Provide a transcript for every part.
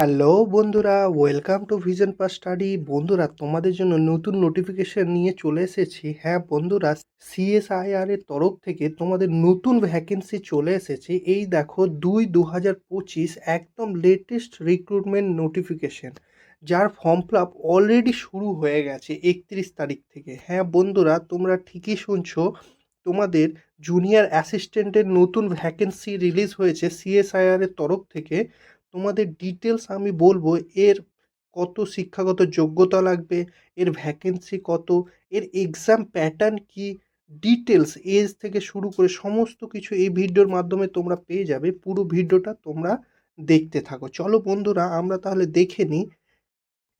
Hello বন্ধুরা, welcome to vision pass study. বন্ধুরা, তোমাদের জন্য নতুন নোটিফিকেশন নিয়ে চলে এসেছি। হ্যাঁ বন্ধুরা সিএসআইআর এর তরফ থেকে তোমাদের নতুন ভ্যাকেন্সি চলে এসেছে। এই দেখো, দুই দু হাজার পঁচিশ একদম লেটেস্ট রিক্রুটমেন্ট নোটিফিকেশন যার ফর্ম ফিল আপ অলরেডি শুরু হয়ে গেছে একত্রিশ তারিখ থেকে। হ্যাঁ বন্ধুরা, তোমরা ঠিকই শুনছো, তোমাদের জুনিয়র অ্যাসিস্ট্যান্টের নতুন ভ্যাকেন্সি রিলিজ হয়েছে সিএসআইআর এর তরফ থেকে। তোমাদের ডিটেলস আমি বলব, এর কত শিক্ষাগত যোগ্যতা লাগবে, এর ভ্যাকেন্সি কত, এর এক্সাম প্যাটার্ন কি ডিটেলস এজ থেকে শুরু করে সমস্ত কিছু এই ভিডিওর মাধ্যমে তোমরা পেয়ে যাবে, পুরো ভিডিওটা তোমরা দেখতে থাকো। চলো বন্ধুরা, আমরা তাহলে দেখে নিই।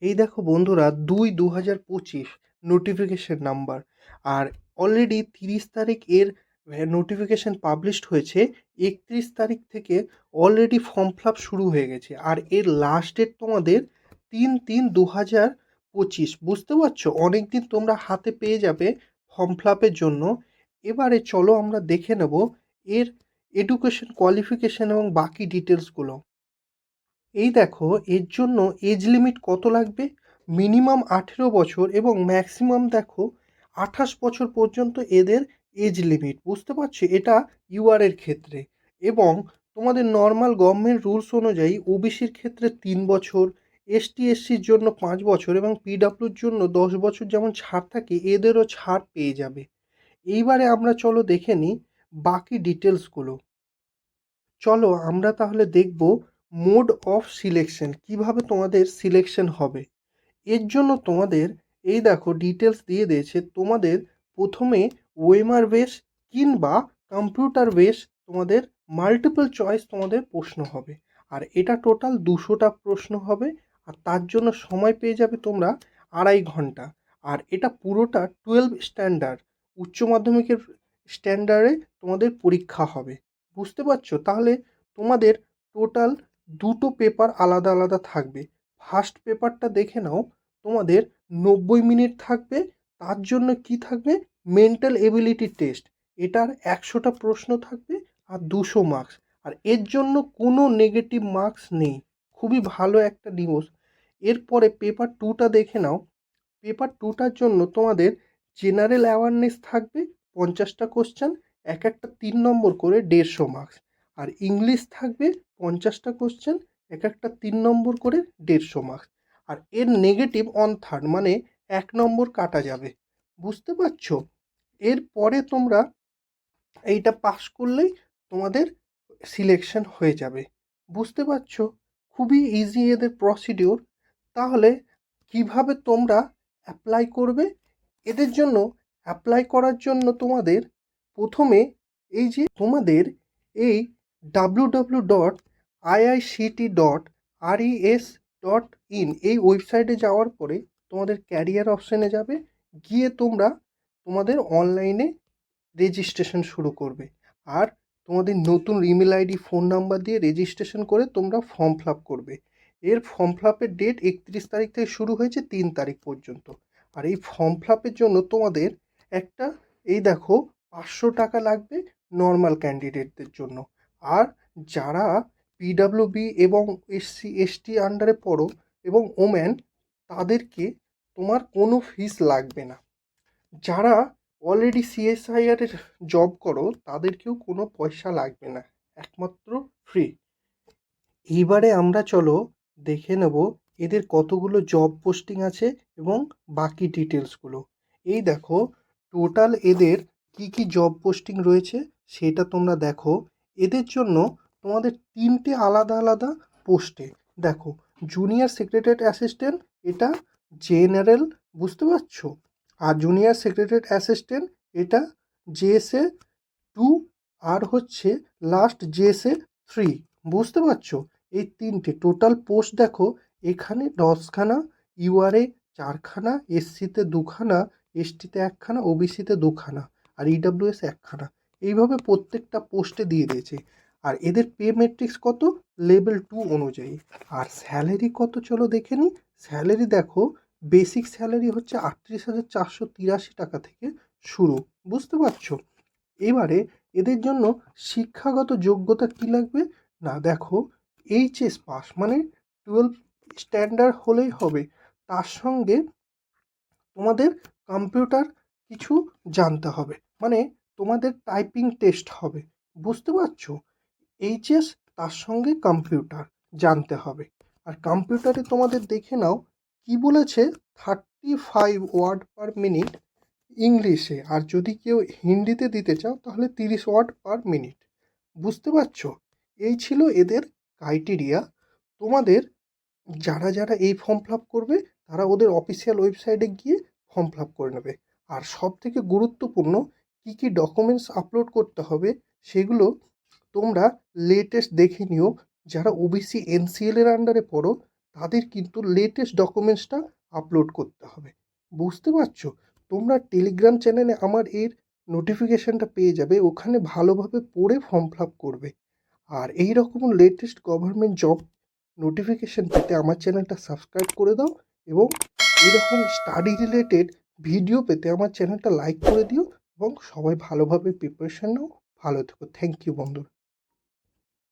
এই দেখো বন্ধুরা, দুই দু হাজার পঁচিশ নোটিফিকেশন নাম্বার আর অলরেডি তিরিশ তারিখ এর নোটিফিকেশন পাবলিশড হয়েছে একত্রিশ তারিখ থেকে অলরেডি ফর্ম ফিল শুরু হয়ে গেছে। আর এর লাস্ট ডেট তোমাদের তিন তিন দু হাজার পঁচিশ। বুঝতে পারছ? অনেক দিন তোমরা হাতে পেয়ে যাবে ফর্ম ফিল জন্য। এবারে চলো আমরা দেখে নেব এর এডুকেশন কোয়ালিফিকেশন এবং বাকি ডিটেলসগুলো এই দেখো, এর জন্য এজ লিমিট কত লাগবে? মিনিমাম আঠেরো বছর এবং ম্যাক্সিমাম দেখো আঠাশ বছর পর্যন্ত এদের এজ লিমিট বুঝতে পারছ? এটা ইউআর এর ক্ষেত্রে। এবং তোমাদের নর্মাল গভর্নমেন্ট রুলস অনুযায়ী ওবিসির ক্ষেত্রে তিন বছর এসটি এসসির জন্য পাঁচ বছর এবং পিডাব্লিউর জন্য দশ বছর যেমন ছাড় থাকে, এদেরও ছাড় পেয়ে যাবে। এইবারে আমরা চলো দেখে নিই বাকি ডিটেলসগুলো চলো আমরা তাহলে দেখব মোড অফ সিলেকশন কীভাবে তোমাদের সিলেকশন হবে। এর জন্য তোমাদের এই দেখো ডিটেলস দিয়ে দিয়েছে, তোমাদের প্রথমে ওয়েমার বেস কিংবা কম্পিউটার বেস তোমাদের মাল্টিপল চয়েস তোমাদের প্রশ্ন হবে। আর এটা টোটাল দুশোটা প্রশ্ন হবে আর তার জন্য সময় পেয়ে যাবে তোমরা আড়াই ঘণ্টা। আর এটা পুরোটা টুয়েলভ স্ট্যান্ডার্ড উচ্চ মাধ্যমিকের স্ট্যান্ডার্ডে তোমাদের পরীক্ষা হবে। বুঝতে পারছ? তাহলে তোমাদের টোটাল দুটো পেপার আলাদা আলাদা থাকবে। ফার্স্ট পেপারটা দেখে নাও, তোমাদের নব্বই মিনিট থাকবে তার জন্য কি থাকবে? মেন্টাল এবিলিটি টেস্ট এটার একশোটা প্রশ্ন থাকবে আর দুশো মার্কস আর এর জন্য কোনো নেগেটিভ মার্কস নেই। খুবই ভালো একটা নিউজ এরপরে পেপার টুটা দেখে নাও। পেপার টুটার জন্য তোমাদের জেনারেল অ্যাওয়ারনেস থাকবে পঞ্চাশটা কোশ্চেন এক একটা তিন নম্বর করে দেড়শো মার্কস আর ইংলিশ থাকবে পঞ্চাশটা কোশ্চেন এক একটা তিন নম্বর করে দেড়শো মার্কস আর এর নেগেটিভ অন থার্ড মানে এক নম্বর কাটা যাবে। বুঝতে পারছ? এরপরে তোমরা এইটা পাস করলেই তোমাদের সিলেকশন হয়ে যাবে। বুঝতে পারছ? খুবই ইজি এদের প্রসিডিওর তাহলে কীভাবে তোমরা অ্যাপ্লাই করবে? এদের জন্য অ্যাপ্লাই করার জন্য তোমাদের প্রথমে এই যে তোমাদের এই W W dot IICT dot R RES dot in এই ওয়েবসাইটে যাওয়ার পরে তোমাদের ক্যারিয়ার অপশানে যাবে, গিয়ে তোমরা তোমাদের অনলাইনে রেজিস্ট্রেশন শুরু করবে। আর তোমাদের নতুন ইমেল আইডি ফোন নাম্বার দিয়ে রেজিস্ট্রেশন করে তোমরা ফর্ম ফিল করবে। এর ফর্ম ফিল আপের ডেট একত্রিশ তারিখ থেকে শুরু হয়েছে তিন তারিখ পর্যন্ত। আর এই ফর্ম ফিল আপের জন্য তোমাদের একটা, এই দেখো, পাঁচশো টাকা লাগবে নর্মাল ক্যান্ডিডেটদের জন্য। আর যারা পিডাব্লিউবি এবং এসসি এসটি আন্ডারে পড়ো এবং ওম্যান তাদেরকে তোমার কোনো ফিস লাগবে না। যারা অলরেডি সিএসআইআর এর জব করো, তাদেরকেও কোনো পয়সা লাগবে না, একমাত্র ফ্রি এইবারে আমরা চলো দেখে নেব এদের কতগুলো জব পোস্টিং আছে এবং বাকি ডিটেলসগুলো এই দেখো টোটাল এদের কি কি জব পোস্টিং রয়েছে সেটা তোমরা দেখো। এদের জন্য তোমাদের তিনটে আলাদা আলাদা পোস্টে দেখো জুনিয়র সেক্রেটারি অ্যাসিস্ট্যান্ট এটা জেনারেল বুঝতে পারছ? আর জুনিয়র সেক্রেটারি অ্যাসিস্ট্যান্ট এটা জেএসএ টু আর হচ্ছে লাস্ট জেএসএ থ্রি বুঝতে পারছ? এই তিনটে টোটাল পোস্ট দেখো, এখানে দশখানা ইউআরএ চারখানা এসসিতে দুখানা এসটিতে একখানা ওবিসিতে দুখানা, আর ইডাব্লিউএস একখানা। এইভাবে প্রত্যেকটা পোস্টে দিয়ে দিয়েছে। আর এদের পে মেট্রিক্স কত? লেভেল টু অনুযায়ী। আর স্যালারি কত চলো দেখে নিই স্যালারি দেখো বেসিক স্যালারি হচ্ছে আটত্রিশ হাজার চারশো তিরাশি টাকা থেকে শুরু। বুঝতে পারছ? এবারে এদের জন্য শিক্ষাগত যোগ্যতা কী লাগবে? না, দেখো এইচএস পাস মানে টুয়েলভ স্ট্যান্ডার্ড হলেই হবে। তার সঙ্গে তোমাদের কম্পিউটার কিছু জানতে হবে। মানে তোমাদের টাইপিং টেস্ট হবে। বুঝতে পারছ? এইচএস তার সঙ্গে কম্পিউটার জানতে হবে। আর কম্পিউটারে তোমাদের দেখে নাও, কি বলেছে thirty five word per minute ইংলিশে আর যদি কেউ হিন্দিতে দিতে চাও, তাহলে তিরিশ ওয়ার্ড পার মিনিট বুঝতে পারছ? এই ছিল এদের ক্রাইটেরিয়া তোমাদের যারা যারা এই ফর্ম ফিল আপ করবে, তারা ওদের অফিসিয়াল ওয়েবসাইটে গিয়ে ফর্ম ফিল আপ করে নেবে। আর সব থেকে গুরুত্বপূর্ণ, কী কী ডকুমেন্টস আপলোড করতে হবে, সেগুলো তোমরা লেটেস্ট দেখে নিও, যারা ওবিসি এনসিএল এর আন্ডারে পড়ো, তাদের কিন্তু লেটেস্ট ডকুমেন্টসটা আপলোড করতে হবে। বুঝতে পারছ? তোমরা টেলিগ্রাম চ্যানেলে আমার এর নোটিফিকেশানটা পেয়ে যাবে, ওখানে ভালোভাবে পড়ে ফর্ম ফিল করবে। আর এই রকম লেটেস্ট গভর্নমেন্ট জব নোটিফিকেশান পেতে আমার চ্যানেলটা সাবস্ক্রাইব করে দাও এবং এরকম স্টাডি রিলেটেড ভিডিও পেতে আমার চ্যানেলটা লাইক করে দিও এবং সবাই ভালোভাবে প্রিপারেশান নাও, ভালো থেকো। থ্যাংক ইউ বন্ধুরা।